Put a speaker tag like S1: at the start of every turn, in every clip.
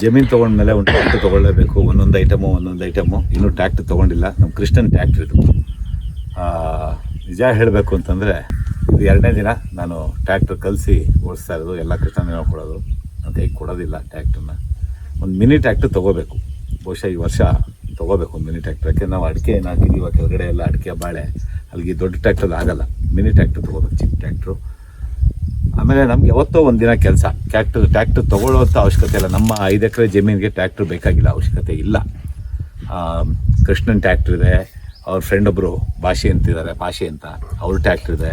S1: ಜಮೀನು ತೊಗೊಂಡ್ಮೇಲೆ ಒಂದು ಟ್ಯಾಕ್ಟ್ರ್ ತೊಗೊಳ್ಳೇಬೇಕು, ಒಂದೊಂದು ಐಟಮು ಒಂದೊಂದು ಐಟಮು ಇನ್ನೂ ಟ್ಯಾಕ್ಟ್ರ್ ತೊಗೊಂಡಿಲ್ಲ. ನಮ್ಮ ಕೃಷ್ಣನ್ ಟ್ಯಾಕ್ಟ್ರ್ ಇದು. ನಿಜ ಹೇಳಬೇಕು ಅಂತಂದರೆ, ಇದು ಎರಡನೇ ದಿನ ನಾನು ಟ್ಯಾಕ್ಟ್ರ್ ಕಲಿಸಿ ಓಡಿಸ್ತಾ ಇರೋದು, ಎಲ್ಲ ಕೃಷ್ಣನ ಹೇಳ್ಕೊಡೋದು. ಅಂತ ಹೇಗೆ ಕೊಡೋದಿಲ್ಲ ಟ್ಯಾಕ್ಟ್ರನ್ನ ಒಂದು ಮಿನಿ ಟ್ಯಾಕ್ಟ್ರ್ ತೊಗೋಬೇಕು. ಬಹುಶಃ ಈ ವರ್ಷ ತೊಗೋಬೇಕು ಮಿನಿ ಟ್ಯಾಕ್ಟ್ರ್ ಯಾಕೆ ನಾವು ಅಡಿಕೆ ಏನು ಹಾಕಿದ್ದೀವಿ ಕೆಳಗಡೆ ಎಲ್ಲ ಅಡಿಕೆ, ಬಾಳೆ ಅಲ್ಲಿಗೆ ದೊಡ್ಡ ಟ್ಯಾಕ್ಟ್ರಲ್ಲಿ ಆಗಲ್ಲ. ಮಿನಿ ಟ್ಯಾಕ್ಟ್ರ್ ತೊಗೋಬೇಕು, ಚಿಕ್ಕ ಟ್ಯಾಕ್ಟ್ರು ಆಮೇಲೆ ನಮ್ಗೆ ಯಾವತ್ತೋ ಒಂದು ದಿನ ಕೆಲಸ ಟ್ಯಾಕ್ಟರ್ ಟ್ಯಾಕ್ಟರ್ ತಗೊಳ್ಳುವಂಥ ಅವಶ್ಯಕತೆ ಇಲ್ಲ. ನಮ್ಮ ಐದು ಎಕರೆ ಜಮೀನಿಗೆ ಟ್ಯಾಕ್ಟ್ರ್ ಬೇಕಾಗಿಲ್ಲ, ಅವಶ್ಯಕತೆ ಇಲ್ಲ. ಕೃಷ್ಣನ್ ಟ್ಯಾಕ್ಟ್ರ್ ಇದೆ, ಅವ್ರ ಫ್ರೆಂಡ್ ಒಬ್ಬರು ಭಾಷೆ ಅಂತಿದ್ದಾರೆ, ಭಾಷೆ ಅಂತ. ಅವ್ರ ಟ್ಯಾಕ್ಟ್ರ್ ಇದೆ.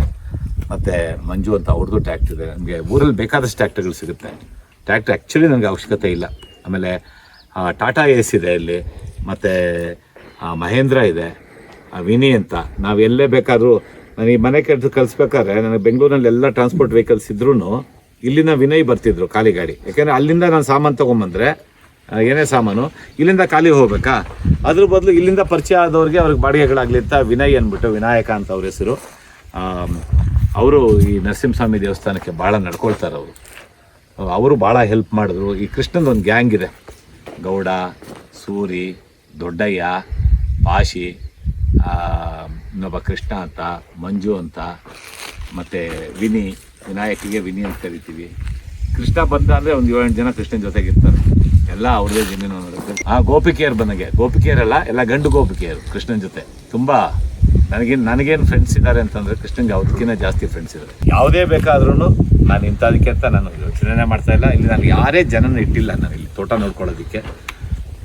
S1: ಮತ್ತು ಮಂಜು ಅಂತ ಅವ್ರದ್ದು ಟ್ಯಾಕ್ಟ್ರ್ ಇದೆ. ನಮಗೆ ಊರಲ್ಲಿ ಬೇಕಾದಷ್ಟು ಟ್ಯಾಕ್ಟ್ರ್ಗಳು ಸಿಗುತ್ತೆ. ಟ್ಯಾಕ್ಟ್ರ್ ಆ್ಯಕ್ಚುಲಿ ನನಗೆ ಅವಶ್ಯಕತೆ ಇಲ್ಲ. ಆಮೇಲೆ ಟಾಟಾ ಎಸ್ ಇದೆ ಇಲ್ಲಿ ಮತ್ತು ಮಹೇಂದ್ರ ಇದೆ. ವಿನಿ ಅಂತ. ನಾವು ಎಲ್ಲೇ ಬೇಕಾದರೂ ನಾನು ಈ ಮನೆ ಕೆಲಸ ಕಲಿಸ್ಬೇಕಾದ್ರೆ ನನಗೆ ಬೆಂಗಳೂರಿನಲ್ಲಿ ಎಲ್ಲ ಟ್ರಾನ್ಸ್ಪೋರ್ಟ್ ವೆಹಿಕಲ್ಸ್ ಇದ್ರೂ ಇಲ್ಲಿನ ವಿನಯ್ ಬರ್ತಿದ್ರು ಖಾಲಿ ಗಾಡಿ. ಯಾಕೆಂದರೆ ಅಲ್ಲಿಂದ ನಾನು ಸಾಮಾನು ತೊಗೊಂಬಂದರೆ ಏನೇ ಸಾಮಾನು ಇಲ್ಲಿಂದ ಖಾಲಿ ಹೋಗ್ಬೇಕಾ? ಅದ್ರ ಬದಲು ಇಲ್ಲಿಂದ ಪರಿಚಯ ಆದವ್ರಿಗೆ ಅವ್ರಿಗೆ ಬಾಡಿಗೆಗಳಾಗಲಿ ಅಂತ ವಿನಯ್ ಅಂದ್ಬಿಟ್ಟು ವಿನಾಯಕ ಅಂತ ಅವ್ರ ಹೆಸರು. ಅವರು ಈ ನರಸಿಂಹಸ್ವಾಮಿ ದೇವಸ್ಥಾನಕ್ಕೆ ಭಾಳ ನಡ್ಕೊಳ್ತಾರೆ ಅವರು. ಅವರು ಭಾಳ ಹೆಲ್ಪ್ ಮಾಡಿದ್ರು. ಈ ಕೃಷ್ಣದ ಒಂದು ಗ್ಯಾಂಗ್ ಇದೆ. ಗೌಡ ಸೂರಿ ದೊಡ್ಡಯ್ಯ ಆ, ಇನ್ನೊಬ್ಬ ಕೃಷ್ಣ ಅಂತ, ಮಂಜು ಅಂತ, ಮತ್ತು ವಿನಿ, ವಿನಾಯಕಿಗೆ ವಿನಿ ಅಂತ ಕರಿತೀವಿ. ಕೃಷ್ಣ ಬಂದ ಅಂದರೆ ಒಂದು ಏಳೆಂಟು ಜನ ಕೃಷ್ಣನ ಜೊತೆಗಿರ್ತಾರೆ. ಎಲ್ಲ ಅವ್ರದೇ ಜಮೀನು ನೋಡುತ್ತೆ. ಆ ಗೋಪಿಕೆಯರು ಬಂದಂಗೆ. ಗೋಪಿಕೆಯರಲ್ಲ, ಎಲ್ಲ ಗಂಡು ಗೋಪಿಕೆಯರು ಕೃಷ್ಣನ ಜೊತೆ. ತುಂಬ ನನಗೇನು ನನಗೇನು ಫ್ರೆಂಡ್ಸ್ ಇದ್ದಾರೆ ಅಂತಂದರೆ ಕೃಷ್ಣನ್ಗೆ ಅವ್ರಿಗಿಂತ ಜಾಸ್ತಿ ಫ್ರೆಂಡ್ಸ್ ಇದ್ದಾರೆ ಯಾವುದೇ ಬೇಕಾದ್ರೂ ನಾನು ಇಂಥದಕ್ಕೆ ಅಂತ ನಾನು ಯೋಚನೆ ಮಾಡ್ತಾ ಇಲ್ಲ. ಇಲ್ಲಿ ನಾನು ಯಾರೇ ಜನನ ಇಟ್ಟಿಲ್ಲ ನಾನು ಇಲ್ಲಿ ತೋಟ ನೋಡ್ಕೊಳ್ಳೋದಕ್ಕೆ.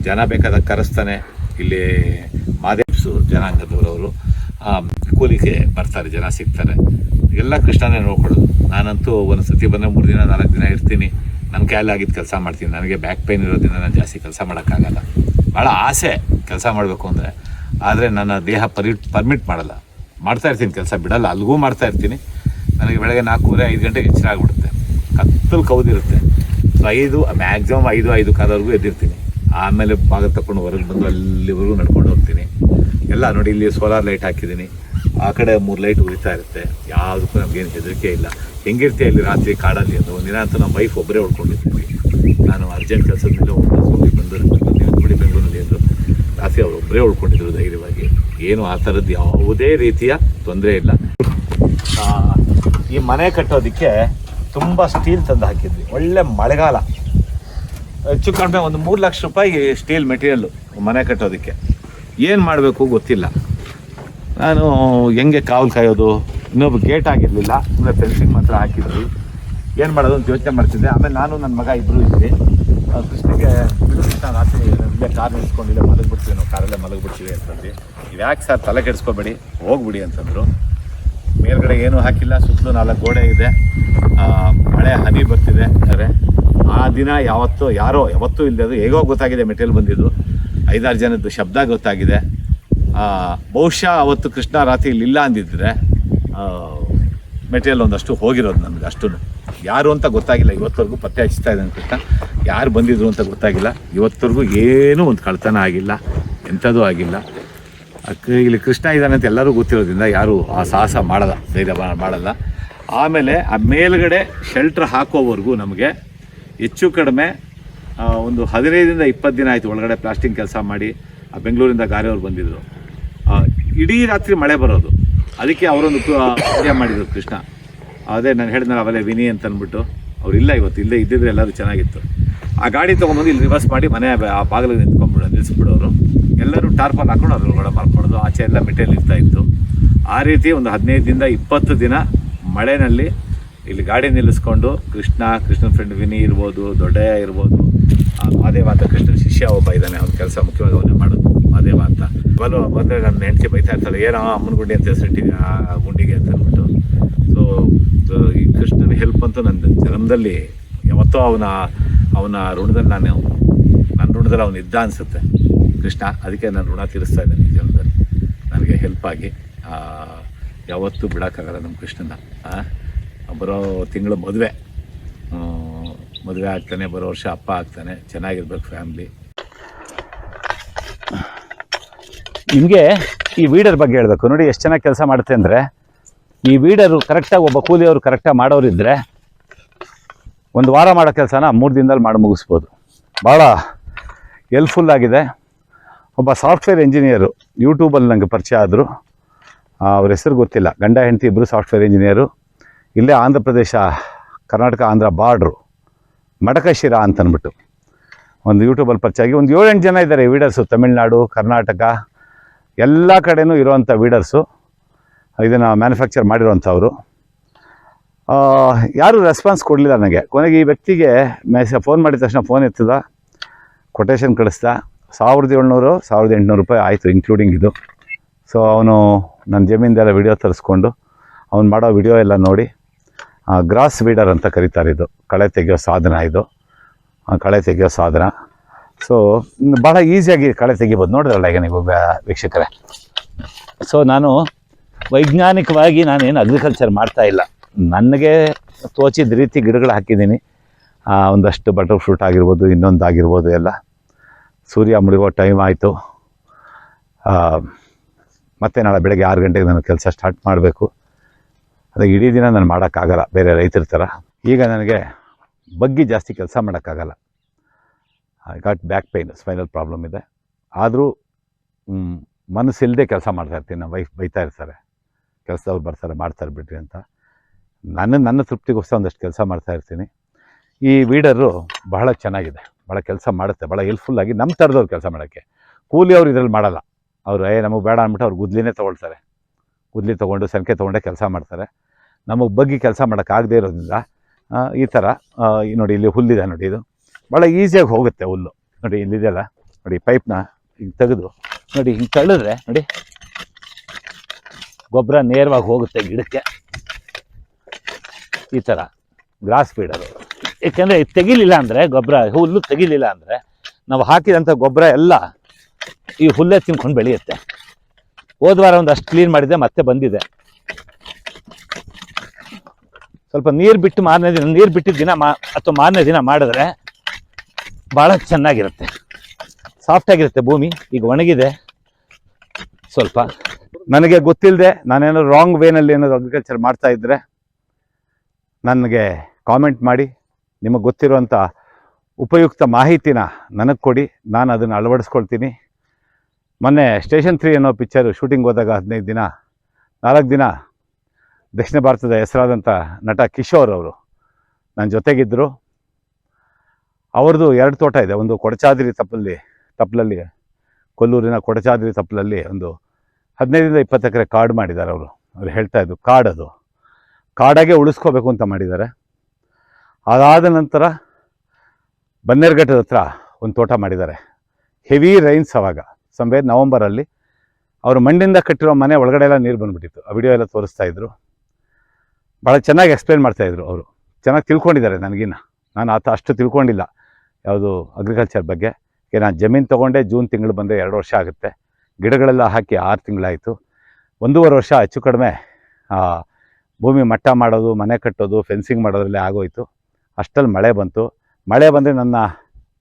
S1: ಜನ ಬೇಕಾದಾಗ ಕರೆಸ್ತಾನೆ. ಇಲ್ಲಿ ಮಾದೇವ್ಸು ಜನಾಂಗದವರವರು ಕೂಲಿಗೆ ಬರ್ತಾರೆ, ಜನ ಸಿಗ್ತಾರೆ. ಎಲ್ಲ ಕೃಷ್ಣನೇ ನೋಡ್ಕೊಳ್ಳೋದು. ನಾನಂತೂ ಒಂದು ಸತಿ ಬಂದರೆ ಮೂರು ದಿನ, ನಾಲ್ಕು ದಿನ ಇರ್ತೀನಿ. ನನ್ನ ಕೈಯಲ್ಲಿ ಆಗಿದ್ದು ಕೆಲಸ ಮಾಡ್ತೀನಿ. ನನಗೆ ಬ್ಯಾಕ್ ಪೇನ್ ಇರೋದ್ರಿಂದ ನಾನು ಜಾಸ್ತಿ ಕೆಲಸ ಮಾಡೋಕ್ಕಾಗಲ್ಲ. ಭಾಳ ಆಸೆ ಕೆಲಸ ಮಾಡಬೇಕು ಅಂದರೆ. ಆದರೆ ನನ್ನ ದೇಹ ಪರಿ ಪರ್ಮಿಟ್ ಮಾಡಲ್ಲ. ಮಾಡ್ತಾ ಇರ್ತೀನಿ ಕೆಲಸ, ಬಿಡಲ್ಲ. ಅಲ್ಲಿಗೂ ಮಾಡ್ತಾ ಇರ್ತೀನಿ. ನನಗೆ ಬೆಳಗ್ಗೆ ನಾಲ್ಕೂವರೆ, ಐದು ಗಂಟೆಗೆ ಎಚ್ಚರ ಆಗಿಬಿಡುತ್ತೆ. ಕತ್ತಲು ಕೌದಿರುತ್ತೆ ಸೊ ಐದು ಮ್ಯಾಕ್ಸಿಮಮ್ ಐದು ಐದು ಕಾಲವರೆಗೂ ಎದ್ದಿರ್ತೀನಿ. ಆಮೇಲೆ ಭಾಗ ತಕೊಂಡು ಹೊರಗೆ ಬಂದು ಅಲ್ಲಿವರೆಗೂ ನಡ್ಕೊಂಡು ಹೋಗ್ತೀನಿ. ಎಲ್ಲ ನೋಡಿ, ಇಲ್ಲಿ ಸೋಲಾರ್ ಲೈಟ್ ಹಾಕಿದ್ದೀನಿ. ಆ ಕಡೆ ಮೂರು ಲೈಟ್ ಉರಿತಾ ಇರುತ್ತೆ. ಯಾವುದಕ್ಕೂ ನಮಗೇನು ಹೆದರಿಕೆ ಇಲ್ಲ. ಹೆಂಗಿರ್ತೀಯ ಇಲ್ಲಿ ರಾತ್ರಿ ಕಾಡಲ್ಲಿ ಅಂತ ಒಂದಿನ ಅಂತ ನಮ್ಮ ವೈಫ್ ಒಬ್ಬರೇ ಉಳ್ಕೊಂಡಿರ್ತೀವಿ ನಾನು ಅರ್ಜೆಂಟ್ ಕೆಲಸದ ಮೇಲೆ ಹೋಗಿ ಬಂದರು ನೋಡಿ ಬೆಂಗಳೂರಲ್ಲಿ ಅಂದರು ರಾತ್ರಿ ಅವ್ರು ಒಬ್ಬರೇ ಉಳ್ಕೊಂಡಿದ್ರು ಧೈರ್ಯವಾಗಿ. ಏನು ಆ ಥರದ್ದು ಯಾವುದೇ ರೀತಿಯ ತೊಂದರೆ ಇಲ್ಲ. ಈ ಮನೆ ಕಟ್ಟೋದಕ್ಕೆ ತುಂಬ ಸ್ಟೀಲ್ ತಂದು ಹಾಕಿದ್ವಿ. ಒಳ್ಳೆ ಮಳೆಗಾಲ. ಹೆಚ್ಚು ಕಡಿಮೆ ಒಂದು ಮೂರು ಲಕ್ಷ ರೂಪಾಯಿ ಸ್ಟೀಲ್ ಮೆಟೀರಿಯಲ್ಲು ಮನೆ ಕಟ್ಟೋದಕ್ಕೆ. ಏನು ಮಾಡಬೇಕು ಗೊತ್ತಿಲ್ಲ. ನಾನು ಹೆಂಗೆ ಕಾವಲು ಕಾಯೋದು? ಇನ್ನೊಬ್ಬ ಗೇಟ್ ಆಗಿರಲಿಲ್ಲ. ಸುಮ್ಮನೆ ಫೆನ್ಸಿಂಗ್ ಮಾತ್ರ ಹಾಕಿದ್ವಿ. ಏನು ಮಾಡೋದು ಅಂತ ಯೋಚನೆ ಮಾಡ್ತಿದ್ದೆ. ಆಮೇಲೆ ನಾನು ನನ್ನ ಮಗ ಇಬ್ಬರು ಇದ್ವಿ. ಕೃಷ್ಣಿಗೆ ಬಿಡು ರಾತ್ರಿ ಇಲ್ಲೇ ಕಾರ್ ನಿಲ್ಸ್ಕೊಂಡಿಲ್ಲ ಮಲಗಿಬಿಡ್ತೀವಿ ನಾವು. ಕಾರಲ್ಲೇ ಮಲಗಿಬಿಡ್ತೀವಿ ಅಂತಂದ್ವಿ ಯಾಕೆ ಸರ್ ತಲೆ ಕೆಡಿಸ್ಕೊಬೇಡಿ? ಹೋಗ್ಬಿಡಿ ಅಂತಂದರು. ಮೇಲ್ಗಡೆ ಏನೂ ಹಾಕಿಲ್ಲ. ಸುತ್ತಲೂ ನಾಲ್ಕು ಗೋಡೆ ಇದೆ. ಮಳೆ ಹನಿ ಬರ್ತಿದೆ. ಅಂದರೆ ಆ ದಿನ ಯಾವತ್ತೋ, ಯಾರೋ, ಯಾವತ್ತೂ ಇಲ್ಲದೆ ಅದು ಹೇಗೋ ಗೊತ್ತಾಗಿದೆ ಮೆಟೀರಿಯಲ್ ಬಂದಿದ್ದು. ಐದಾರು ಜನದ್ದು ಶಬ್ದ ಗೊತ್ತಾಗಿದೆ. ಬಹುಶಃ ಅವತ್ತು ಕೃಷ್ಣ ರಾತ್ರಿ ಇಲ್ಲಿಲ್ಲ ಅಂದಿದ್ದರೆ ಮೆಟೀರಿಯಲ್ ಒಂದಷ್ಟು ಹೋಗಿರೋದು ನನಗೆ ಅಷ್ಟು ಯಾರು ಅಂತ ಗೊತ್ತಾಗಿಲ್ಲ. ಇವತ್ತವರೆಗೂ ಪತ್ತೆ ಹಚ್ತಾ ಇದ್ದಾನೆ ಕೃಷ್ಣ. ಯಾರು ಬಂದಿದ್ರು ಅಂತ ಗೊತ್ತಾಗಿಲ್ಲ. ಇವತ್ತವರೆಗೂ ಏನೂ ಒಂದು ಕಳ್ತನ ಆಗಿಲ್ಲ. ಎಂಥದೂ ಆಗಿಲ್ಲ. ಅಕ್ಕ, ಇಲ್ಲಿ ಕೃಷ್ಣ ಇದ್ದಾನೆ ಅಂತ ಎಲ್ಲರೂ ಗೊತ್ತಿರೋದ್ರಿಂದ ಯಾರೂ ಆ ಸಾಹಸ ಮಾಡಲ್ಲ, ಧೈರ್ಯ ಮಾಡಲ್ಲ. ಆಮೇಲೆ ಆ ಮೇಲುಗಡೆ ಶೆಲ್ಟ್ರ್ ಹಾಕೋವರೆಗೂ ನಮಗೆ ಹೆಚ್ಚು ಕಡಿಮೆ ಒಂದು ಹದಿನೈದರಿಂದ ಇಪ್ಪತ್ತು ದಿನ ಆಯಿತು ಒಳಗಡೆ ಪ್ಲಾಸ್ಟಿಂಗ್ ಕೆಲಸ ಮಾಡಿ ಬೆಂಗಳೂರಿಂದ ಗಾರೆಯವ್ರು ಬಂದಿದ್ದರು ಇಡೀ ರಾತ್ರಿ ಮಳೆ ಬರೋದು. ಅದಕ್ಕೆ ಅವರೊಂದು ಕಾರ್ಯ ಮಾಡಿದರು ಕೃಷ್ಣ. ಅದೇ ನಾನು ಹೇಳಿದ್ನಲ್ಲ ಅವಲೇ ವಿನಿ ಅಂತ ಅಂದ್ಬಿಟ್ಟು ಅವ್ರು ಇಲ್ಲ ಇವತ್ತು, ಇಲ್ಲೇ ಇದ್ದಿದ್ರೆ ಎಲ್ಲರೂ ಚೆನ್ನಾಗಿತ್ತು. ಆ ಗಾಡಿ ತೊಗೊಂಡ್ಬಂದು ಇಲ್ಲಿ ರಿವರ್ಸ್ ಮಾಡಿ ಮನೆ, ಆ, ಬಾಗಿಲಿಗೆ ನಿಂತ್ಕೊಂಡ್ಬಿಡೋ, ನಿಲ್ಲಿಸ್ಬಿಡೋರು. ಎಲ್ಲರೂ ಟಾರ್ಪಲ್ ಹಾಕೊಂಡು ಅದ್ರ ಒಳಗಡೆ ಮಾಡ್ಕೊಳ್ಳೋದು ಆಚೆ ಎಲ್ಲ ಮೆಟೀರಿಯಲ್ ಇರ್ತಾ ಇತ್ತು ಆ ರೀತಿ ಒಂದು ಹದಿನೈದರಿಂದ ಇಪ್ಪತ್ತು ದಿನ ಮಳೆನಲ್ಲಿ ಇಲ್ಲಿ ಗಾಡಿ ನಿಲ್ಲಿಸ್ಕೊಂಡು ಕೃಷ್ಣ, ಕೃಷ್ಣನ ಫ್ರೆಂಡ್ ವಿನಿ ಇರ್ಬೋದು, ದೊಡ್ಡಯ್ಯ ಇರ್ಬೋದು ಮಾದೇವ ಅಂತ ಕೃಷ್ಣನ ಶಿಷ್ಯ ಒಬ್ಬ ಇದ್ದಾನೆ, ಅವ್ನ ಕೆಲಸ ಮುಖ್ಯವಾಗಿ ಅವನೇ ಮಾಡೋದು, ಮಾದೇವ ಅಂತ. ಬಲು, ಬಂದರೆ ನನ್ನ ಹೆಂಡತಿ ಬೈತಾ ಇರ್ತಾಳೆ ಏನೋ ಅಮ್ಮನ ಗುಂಡಿ ಅಂತ ಹೆಸರಿಟ್ಟಿದ್ದೆ ಆ ಗುಂಡಿಗೆ ಅಂತ ಅಂದ್ಬಿಟ್ಟು. ಸೊ ಈ ಕೃಷ್ಣನ ಹೆಲ್ಪ್ ಅಂತೂ ನನ್ನ ಜನ್ಮದಲ್ಲಿ ಯಾವತ್ತೋ ಅವನ ಅವನ ಋಣದಲ್ಲಿ ನಾನು ನನ್ನ ಋಣದಲ್ಲಿ ಅವನು ಇದ್ದ ಅನಿಸುತ್ತೆ. ಕೃಷ್ಣ, ಅದಕ್ಕೆ ನಾನು ಋಣ ತೀರಿಸ್ತಾ ಇದ್ದೇನೆ ಜನ್ಮದಲ್ಲಿ. ನನಗೆ ಹೆಲ್ಪ್ ಆಗಿ ಯಾವತ್ತೂ ಬಿಡೋಕ್ಕಾಗಲ್ಲ ನಮ್ಮ ಕೃಷ್ಣನ ಬರೋ ತಿಂಗಳು ಮದುವೆ. ಮದುವೆ ಆಗ್ತಾನೆ, ಬರೋ ವರ್ಷ ಅಪ್ಪ ಆಗ್ತಾನೆ, ಚೆನ್ನಾಗಿರ್ಬೇಕು ಫ್ಯಾಮಿಲಿ.
S2: ನಿಮಗೆ ಈ ವೀಡರ್ ಬಗ್ಗೆ ಹೇಳಬೇಕು. ನೋಡಿ, ಎಷ್ಟು ಚೆನ್ನಾಗಿ ಕೆಲಸ ಮಾಡುತ್ತೆ ಅಂದರೆ, ಈ ವೀಡರು ಕರೆಕ್ಟಾಗಿ ಒಬ್ಬ ಕೂಲಿಯವರು ಕರೆಕ್ಟಾಗಿ ಮಾಡೋರಿದ್ದರೆ ಒಂದು ವಾರ ಮಾಡೋ ಕೆಲಸನ ಮೂರು ದಿನದಲ್ಲಿ ಮಾಡಿ ಮುಗಿಸ್ಬೋದು.
S1: ಭಾಳ ಹೆಲ್ಪ್ಫುಲ್ ಆಗಿದೆ. ಒಬ್ಬ ಸಾಫ್ಟ್ವೇರ್ ಇಂಜಿನಿಯರು ಯೂಟ್ಯೂಬಲ್ಲಿ ನನಗೆ ಪರಿಚಯ ಆದರು. ಅವ್ರ ಹೆಸರು ಗೊತ್ತಿಲ್ಲ. ಗಂಡ, ಹೆಂಡತಿ ಇಬ್ಬರು ಸಾಫ್ಟ್ವೇರ್ ಇಂಜಿನಿಯರು ಇಲ್ಲೇ ಆಂಧ್ರ ಪ್ರದೇಶ, ಕರ್ನಾಟಕ, ಆಂಧ್ರ ಬಾರ್ಡ್ರು ಮಡಕಶಿರ ಅಂತ ಒಂದು ಯೂಟ್ಯೂಬಲ್ಲಿ ಪರಿಚಯ ಒಂದು ಏಳೆಂಟು ಜನ ಇದ್ದಾರೆ ವೀಡರ್ಸು ತಮಿಳ್ನಾಡು, ಕರ್ನಾಟಕ, ಎಲ್ಲ ಕಡೆಯೂ ಇರುವಂಥ ವೀಡರ್ಸು ಇದನ್ನು ಮ್ಯಾನುಫ್ಯಾಕ್ಚರ್ ಮಾಡಿರೋವಂಥವ್ರು. ಯಾರೂ ರೆಸ್ಪಾನ್ಸ್ ಕೊಡಲಿಲ್ಲ ನನಗೆ. ಕೊನೆಗೆ ಈ ವ್ಯಕ್ತಿಗೆ ಮೆಸ ಫೋನ್ ಮಾಡಿದ ತಕ್ಷಣ ಫೋನ್ ಎತ್ತದ ಕೊಟೇಶನ್ ಕಳಿಸ್ದ. ಸಾವಿರದ ಏಳ್ನೂರು, ಸಾವಿರದ ಎಂಟುನೂರು ರೂಪಾಯಿ ಆಯಿತು ಇನ್ಕ್ಲೂಡಿಂಗ್ ಇದು. ಸೊ ಅವನು ನನ್ನ ಜಮೀನ್ದೆಲ್ಲ ವಿಡಿಯೋ ತರಿಸ್ಕೊಂಡು, ಅವ್ನು ಮಾಡೋ ವಿಡಿಯೋ ಎಲ್ಲ ನೋಡಿ ಗ್ರಾಸ್ ವೀಡರ್ ಅಂತ ಕರೀತಾರೆ ಇದು. ಕಳೆ ತೆಗೆಯೋ ಸಾಧನ ಇದು. ಕಳೆ ತೆಗೆಯೋ ಸಾಧನ. ಸೊ ಭಾಳ ಈಸಿಯಾಗಿ ಕಳೆ ತೆಗಿಬೋದು. ನೋಡಿದ್ರಲ್ಲ ಈಗ ನೀವು ವೀಕ್ಷಕರೇ. ಸೊ ನಾನು ವೈಜ್ಞಾನಿಕವಾಗಿ ನಾನೇನು ಅಗ್ರಿಕಲ್ಚರ್ ಮಾಡ್ತಾ ಇಲ್ಲ. ನನಗೆ ತೋಚಿದ ರೀತಿ ಗಿಡಗಳು ಹಾಕಿದ್ದೀನಿ. ಒಂದಷ್ಟು ಬಟರ್ ಫ್ರೂಟ್ ಆಗಿರ್ಬೋದು, ಇನ್ನೊಂದು ಆಗಿರ್ಬೋದು ಎಲ್ಲ. ಸೂರ್ಯ ಮುಳುಗೋ ಟೈಮ್ ಆಯಿತು. ಮತ್ತೆ ನಾಳೆ ಬೆಳಗ್ಗೆ ಆರು ಗಂಟೆಗೆ ನಾನು ಕೆಲಸ ಸ್ಟಾರ್ಟ್ ಮಾಡಬೇಕು. ಅದಕ್ಕೆ ಇಡೀ ದಿನ ನಾನು ಮಾಡೋಕ್ಕಾಗಲ್ಲ ಬೇರೆ ರೈತರ ಥರ. ಈಗ ನನಗೆ ಬಗ್ಗಿ ಜಾಸ್ತಿ ಕೆಲಸ ಮಾಡೋಕ್ಕಾಗಲ್ಲ. I got back pain spinal problem ಇದೆ. ಆದರೂ ಮನಸ್ಸಿಲ್ಲದೆ ಕೆಲಸ ಮಾಡ್ತಾ ಇರ್ತೀನಿ. ನಮ್ಮ ವೈಫ್ ಬೈತಾ ಇರ್ತಾರೆ. ಕೆಲಸದವ್ರು ಬರ್ತಾರೆ, ಮಾಡ್ತಾರೆ ಬಿಡ್ರಿ ಅಂತ. ನನ್ನ ನನ್ನ ತೃಪ್ತಿಗೋಸ್ಕರ ಒಂದಷ್ಟು ಕೆಲಸ ಮಾಡ್ತಾ ಇರ್ತೀನಿ. ಈ ವೀಡರು ಬಹಳ ಚೆನ್ನಾಗಿದೆ. ಭಾಳ ಕೆಲಸ ಮಾಡುತ್ತೆ. ಭಾಳ ಹೆಲ್ಪ್ಫುಲ್ಲಾಗಿ ನಮ್ಮ ಥರದವ್ರು ಕೆಲಸ ಮಾಡೋಕ್ಕೆ. ಕೂಲಿ ಅವ್ರು ಇದ್ರಲ್ಲಿ ಮಾಡಲ್ಲ. ಅವರು, ಏ, ನಮಗೆ ಬೇಡ ಅಂದ್ಬಿಟ್ಟು ಅವ್ರು ಗುದ್ಲಿನೇ ತೊಗೊಳ್ತಾರೆ. ಗುದ್ಲಿ ತೊಗೊಂಡು ಸಂಖ್ಯೆ ತೊಗೊಂಡೇ ಕೆಲಸ ಮಾಡ್ತಾರೆ. ನಮಗೆ ಬಗ್ಗಿ ಕೆಲಸ ಮಾಡೋಕ್ಕಾಗದೇ ಇರೋದ್ರಿಂದ ಈ ಥರ ನೋಡಿ ಇಲ್ಲಿ ಹುಲ್ಲಿದೆ ನೋಡಿ ಇದು. ಭಾಳ ಈಸಿಯಾಗಿ ಹೋಗುತ್ತೆ ಹುಲ್ಲು. ನೋಡಿ ಇಲ್ಲಿದೆಯಲ್ಲ, ನೋಡಿ ಪೈಪ್ನ ಹಿಂಗೆ ತೆಗೆದು, ನೋಡಿ ಹಿಂಗೆ ತಳ್ಳಿದ್ರೆ, ನೋಡಿ ಗೊಬ್ಬರ ನೇರವಾಗಿ ಹೋಗುತ್ತೆ ಗಿಡಕ್ಕೆ. ಈ ಥರ ಗ್ರಾಸ್ ಫೀಡರು ಏಕೆಂದರೆ ತೆಗಿಲಿಲ್ಲ ಅಂದರೆ ಗೊಬ್ಬರ, ಹುಲ್ಲು ತೆಗಿಲಿಲ್ಲ ಅಂದರೆ ನಾವು ಹಾಕಿದಂಥ ಗೊಬ್ಬರ ಎಲ್ಲ ಈ ಹುಲ್ಲೇ ತಿನ್ಕೊಂಡು ಬೆಳೆಯುತ್ತೆ. ಹೋದ ವಾರ ಒಂದು ಅಷ್ಟು ಕ್ಲೀನ್ ಮಾಡಿದೆ, ಮತ್ತೆ ಬಂದಿದೆ. ಸ್ವಲ್ಪ ನೀರು ಬಿಟ್ಟು ಮಾರನೇ ದಿನ, ನೀರು ಬಿಟ್ಟಿದ್ದ ದಿನ ಮಾ, ಅಥವಾ ಮಾರನೇ ದಿನ ಮಾಡಿದ್ರೆ ಭಾಳ ಚೆನ್ನಾಗಿರುತ್ತೆ. ಸಾಫ್ಟ್ ಆಗಿರುತ್ತೆ ಭೂಮಿ, ಈಗ ಒಣಗಿದೆ. ಸ್ವಲ್ಪ. ನನಗೆ ಗೊತ್ತಿಲ್ಲದೆ ನಾನೇನೋ ರಾಂಗ್ ವೇನಲ್ಲಿ ಏನಾದ್ರು ಅಗ್ರಿಕಲ್ಚರ್ ಮಾಡ್ತಾ ಇದ್ದರೆ ನನಗೆ ಕಾಮೆಂಟ್ ಮಾಡಿ. ನಿಮಗೆ ಗೊತ್ತಿರುವಂಥ ಉಪಯುಕ್ತ ಮಾಹಿತಿನ ನನಗೆ ಕೊಡಿ. ನಾನು ಅದನ್ನು ಅಳವಡಿಸ್ಕೊಳ್ತೀನಿ. ಮೊನ್ನೆ ಸ್ಟೇಷನ್ ತ್ರೀ ಅನ್ನೋ ಪಿಕ್ಚರು ಶೂಟಿಂಗ್ ಹೋದಾಗ ಹದಿನೈದು ದಿನ, ನಾಲ್ಕು ದಿನ ದಕ್ಷಿಣ ಭಾರತದ ಹೆಸರಾದಂಥ ನಟ ಕಿಶೋರ್ ಅವರು ನನ್ನ ಜೊತೆಗಿದ್ದರು ಅವ್ರದ್ದು ಎರಡು ತೋಟ ಇದೆ, ಒಂದು ಕೊಡಚಾದ್ರಿ ತಪ್ಪಲ್ಲಿ, ತಪ್ಪಲಲ್ಲಿ, ಕೊಲ್ಲೂರಿನ ಕೊಡಚಾದ್ರಿ ತಪ್ಪಲಲ್ಲಿ ಒಂದು ಹದಿನೈದರಿಂದ ಇಪ್ಪತ್ತು ಎಕರೆ ಕಾಡು ಮಾಡಿದ್ದಾರೆ ಅವರು. ಅವ್ರು ಹೇಳ್ತಾ ಇದ್ದು ಕಾಡದು ಕಾಡಾಗೆ ಉಳಿಸ್ಕೋಬೇಕು ಅಂತ ಮಾಡಿದ್ದಾರೆ. ಅದಾದ ನಂತರ ಬನ್ನೇರ್ಘಟ್ಟದ ಹತ್ರ ಒಂದು ತೋಟ ಮಾಡಿದ್ದಾರೆ. ಹೆವಿ ರೈನ್ಸ್ ಅವಾಗ, ಸಂಬೇ ನವಂಬರಲ್ಲಿ. ಅವರು ಮಣ್ಣಿಂದ ಕಟ್ಟಿರೋ ಮನೆ ಒಳಗಡೆ ಎಲ್ಲ ನೀರು ಬಂದುಬಿಟ್ಟಿತ್ತು. ಆ ವಿಡಿಯೋ ಎಲ್ಲ ತೋರಿಸ್ತಾ ಇದ್ರು. ಭಾಳ ಚೆನ್ನಾಗಿ ಎಕ್ಸ್ಪ್ಲೇನ್ ಮಾಡ್ತಾಯಿದ್ರು ಅವರು. ಚೆನ್ನಾಗಿ ತಿಳ್ಕೊಂಡಿದ್ದಾರೆ ನನಗಿನ್ನ. ನಾನು ಆತ ಅಷ್ಟು ತಿಳ್ಕೊಂಡಿಲ್ಲ. ಯಾವುದು ಅಗ್ರಿಕಲ್ಚರ್ ಬಗ್ಗೆ. ಏಕೆ ನಾನು ಜಮೀನು ತೊಗೊಂಡೆ, ಜೂನ್ ತಿಂಗಳು ಬಂದರೆ ಎರಡು ವರ್ಷ ಆಗುತ್ತೆ. ಗಿಡಗಳೆಲ್ಲ ಹಾಕಿ ಆರು ತಿಂಗಳಾಯಿತು. ಒಂದೂವರೆ ವರ್ಷ ಹೆಚ್ಚು ಕಡಿಮೆ ಭೂಮಿ ಮಟ್ಟ ಮಾಡೋದು, ಮನೆ ಕಟ್ಟೋದು ಫೆನ್ಸಿಂಗ್ ಮಾಡೋದ್ರಲ್ಲೇ ಆಗೋಯ್ತು. ಅಷ್ಟಲ್ಲಿ ಮಳೆ ಬಂತು. ಮಳೆ ಬಂದರೆ ನನ್ನ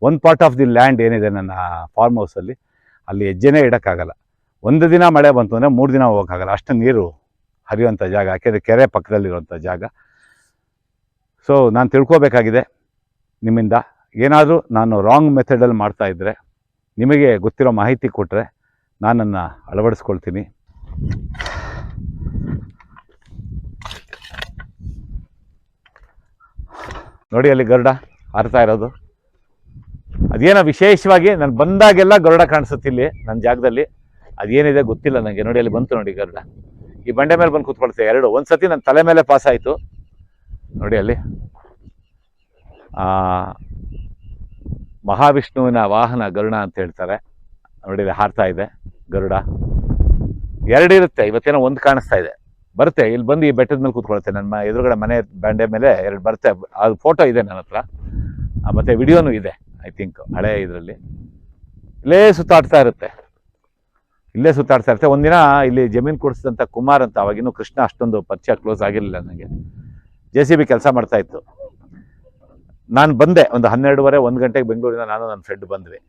S1: ಒಂದು ಪಾರ್ಟ್ ಆಫ್ ದಿ ಲ್ಯಾಂಡ್ ಏನಿದೆ ನನ್ನ ಫಾರ್ಮ್ ಹೌಸಲ್ಲಿ ಅಲ್ಲಿ ಹೆಜ್ಜೆನೇ ಇಡೋಕ್ಕಾಗಲ್ಲ. ಒಂದು ದಿನ ಮಳೆ ಬಂತು ಅಂದರೆ ಮೂರು ದಿನ ಹೋಗೋಕ್ಕಾಗಲ್ಲ. ಅಷ್ಟು ನೀರು ಹರಿಯುವಂಥ ಜಾಗ, ಯಾಕೆಂದರೆ ಕೆರೆ ಪಕ್ಕದಲ್ಲಿರುವಂಥ ಜಾಗ. ಸೊ ನಾನು ತಿಳ್ಕೋಬೇಕಾಗಿದೆ ನಿಮ್ಮಿಂದ. ಏನಾದರೂ ನಾನು ರಾಂಗ್ ಮೆಥಡಲ್ಲಿ ಮಾಡ್ತಾ ಇದ್ದರೆ ನಿಮಗೆ ಗೊತ್ತಿರೋ ಮಾಹಿತಿ ಕೊಟ್ಟರೆ ನಾನನ್ನು ಅಳವಡಿಸ್ಕೊಳ್ತೀನಿ. ನೋಡಿ ಅಲ್ಲಿ ಗರುಡ ಹಾರ್ತಾ ಇರೋದು. ಅದೇನೋ ವಿಶೇಷವಾಗಿ ನಾನು ಬಂದಾಗೆಲ್ಲ ಗರುಡ ಕಾಣಿಸುತ್ತೆ ಇಲ್ಲಿ ನನ್ನ ಜಾಗದಲ್ಲಿ. ಅದೇನಿದೆ ಗೊತ್ತಿಲ್ಲ ನನಗೆ ನೋಡಿ ಅಲ್ಲಿ ಬಂತು ನೋಡಿ ಗರುಡ. ಈ ಬಂಡೆ ಮೇಲೆ ಬಂದು ಕೂತ್ಕೊಳ್ತೆ ಎರಡು. ಒಂದು ಸತಿ ನನ್ನ ತಲೆ ಮೇಲೆ ಪಾಸ್ ಆಯಿತು. ನೋಡಿ ಅಲ್ಲಿ. ಮಹಾವಿಷ್ಣುವಿನ ವಾಹನ ಗರುಡ ಅಂತ ಹೇಳ್ತಾರೆ. ನೋಡಿ ಇಲ್ಲಿ ಹಾರ್ತಾ ಇದೆ, ಗರುಡ. ಎರಡಿರುತ್ತೆ ಇವತ್ತೇನೋ ಒಂದು ಕಾಣಿಸ್ತಾ ಇದೆ. ಬರುತ್ತೆ, ಇಲ್ಲಿ ಬಂದು ಈ ಬೆಟ್ಟದ ಮೇಲೆ ಕೂತ್ಕೊಳುತ್ತೆ ನನ್ನ ಎದುರುಗಡೆ ಮನೆ ಬಂಡೆ ಮೇಲೆ ಎರಡು ಬರುತ್ತೆ. ಅದು ಫೋಟೋ ಇದೆ ನನ್ನ ಹತ್ರ. ಮತ್ತೆ ವಿಡಿಯೋನು ಇದೆ ಐ ಥಿಂಕ್ ಹಳೆ ಇದರಲ್ಲಿ. ಇಲ್ಲೇ ಸುತ್ತಾಡ್ತಾ ಇರುತ್ತೆ. ಇಲ್ಲೇ ಸುತ್ತಾಡ್ತಾ ಇರ್ತೆ ಒಂದಿನ ಇಲ್ಲಿ ಜಮೀನು ಕೊಡಿಸಿದಂಥ ಕುಮಾರ್ ಅಂತ, ಅವಾಗಿನ್ನೂ ಕೃಷ್ಣ ಅಷ್ಟೊಂದು ಪರಿಚಯ ಕ್ಲೋಸ್ ಆಗಿರಲಿಲ್ಲ ನನಗೆ. ಜೆ ಸಿ ಬಿ ಕೆಲಸ ಮಾಡ್ತಾ ಇತ್ತು. ನಾನು ಬಂದೆ, ಒಂದು ಹನ್ನೆರಡುವರೆ, ಒಂದು ಗಂಟೆಗೆ ಬೆಂಗಳೂರಿಂದ ನಾನು ನನ್ನ ಫ್ರೆಂಡ್ ಬಂದ್ವಿ.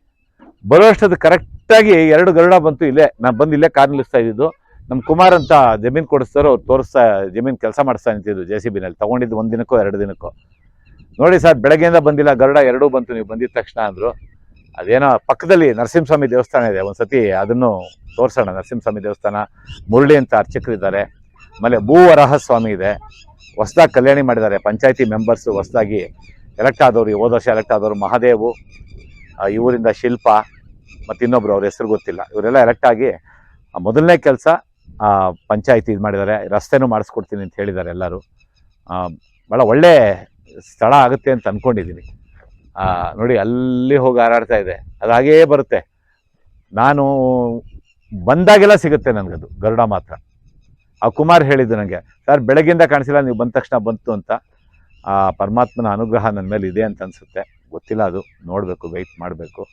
S1: ಬರೋ ಅಷ್ಟೊತ್ತು ಕರೆಕ್ಟಾಗಿ ಎರಡು ಗರುಡ ಬಂತು ಇಲ್ಲೇ. ನಾನು ಬಂದು ಇಲ್ಲೇ ಕಾರ್ ನಿಲ್ಲಿಸ್ತಾ ಇದ್ದಿದ್ದು. ನಮ್ಮ ಕುಮಾರ್ ಅಂತ ಜಮೀನು ಕೊಡಿಸ್ತಾರೋ ಅವ್ರು ತೋರಿಸ್ತಾ, ಜಮೀನು ಕೆಲಸ ಮಾಡಿಸ್ತಾ ನಿಂತಿದ್ದು ಜೆ ಸಿ ಬಿನಲ್ಲಿ ತೊಗೊಂಡಿದ್ದು ಒಂದು ದಿನಕ್ಕೋ, ಎರಡು ದಿನಕ್ಕೋ. ನೋಡಿ ಸರ್, ಬೆಳಗ್ಗೆಯಿಂದ ಬಂದಿಲ್ಲ, ಗರುಡ ಎರಡೂ ಬಂತು, ನೀವು ಬಂದಿದ ತಕ್ಷಣ ಅಂದರು. ಅದೇನೋ ಪಕ್ಕದಲ್ಲಿ ನರಸಿಂಹಸ್ವಾಮಿ ದೇವಸ್ಥಾನ ಇದೆ, ಒಂದ್ಸತಿ ಅದನ್ನು ತೋರಿಸೋಣ. ನರಸಿಂಹಸ್ವಾಮಿ ದೇವಸ್ಥಾನ, ಮುರಳಿ ಅಂತ ಅರ್ಚಕರಿದ್ದಾರೆ ಆಮೇಲೆ ಭೂವರಹ ಸ್ವಾಮಿ ಇದೆ. ಹೊಸದಾಗಿ ಕಲ್ಯಾಣಿ ಮಾಡಿದ್ದಾರೆ. ಪಂಚಾಯತಿ ಮೆಂಬರ್ಸು ಹೊಸದಾಗಿ ಎಲೆಕ್ಟ್ ಆದವರು ಹೋದ ವರ್ಷ ಎಲೆಕ್ಟ್ ಆದವರು ಮಹಾದೇವು ಇವರಿಂದ ಶಿಲ್ಪ, ಮತ್ತು ಇನ್ನೊಬ್ರು ಅವ್ರ ಹೆಸರು ಗೊತ್ತಿಲ್ಲ. ಇವರೆಲ್ಲ ಎಲೆಕ್ಟ್ ಆಗಿ ಮೊದಲನೇ ಕೆಲಸ ಪಂಚಾಯತಿ ಇದು ಮಾಡಿದ್ದಾರೆ. ರಸ್ತೆನೂ ಮಾಡಿಸ್ಕೊಡ್ತೀನಿ ಅಂತ ಹೇಳಿದ್ದಾರೆ ಎಲ್ಲರೂ. ಭಾಳ ಒಳ್ಳೆ ಸ್ಥಳ ಆಗುತ್ತೆ ಅಂತ ಅಂದ್ಕೊಂಡಿದ್ದೀನಿ ನೋಡಿ, ಅಲ್ಲಿ ಹೋಗಿ ಹಾರಾಡ್ತಾ ಇದೆ. ಅದು ಹಾಗೇ ಬರುತ್ತೆ. ನಾನು ಬಂದಾಗೆಲ್ಲ ಸಿಗುತ್ತೆ ನನಗದು, ಗರುಡ ಮಾತ್ರ. ಆ ಕುಮಾರ್ ಹೇಳಿದ್ದು ನನಗೆ, ಸರ್ ಬೆಳಗ್ಗಿಂದ ಕಾಣಿಸಿಲ್ಲ, ನೀವು ಬಂದ ತಕ್ಷಣ ಬಂತು ಅಂತ. ಆ ಪರಮಾತ್ಮನ ಅನುಗ್ರಹ ನನ್ನ ಮೇಲೆ ಇದೆ ಅಂತ ಅನಿಸುತ್ತೆ. ಗೊತ್ತಿಲ್ಲ ಅದು, ನೋಡಬೇಕು ವೆಯ್ಟ್ ಮಾಡಬೇಕು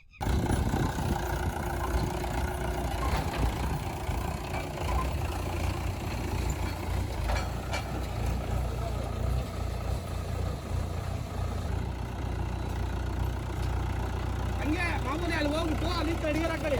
S3: ಹಂಗೆ ಮಾಮೂಲಿ ಅಲ್ಲಿ ಹೋಗ್ಬಿಟ್ಟು ಅಲ್ಲಿ ಅಡಿಗೆ ಕಡೆ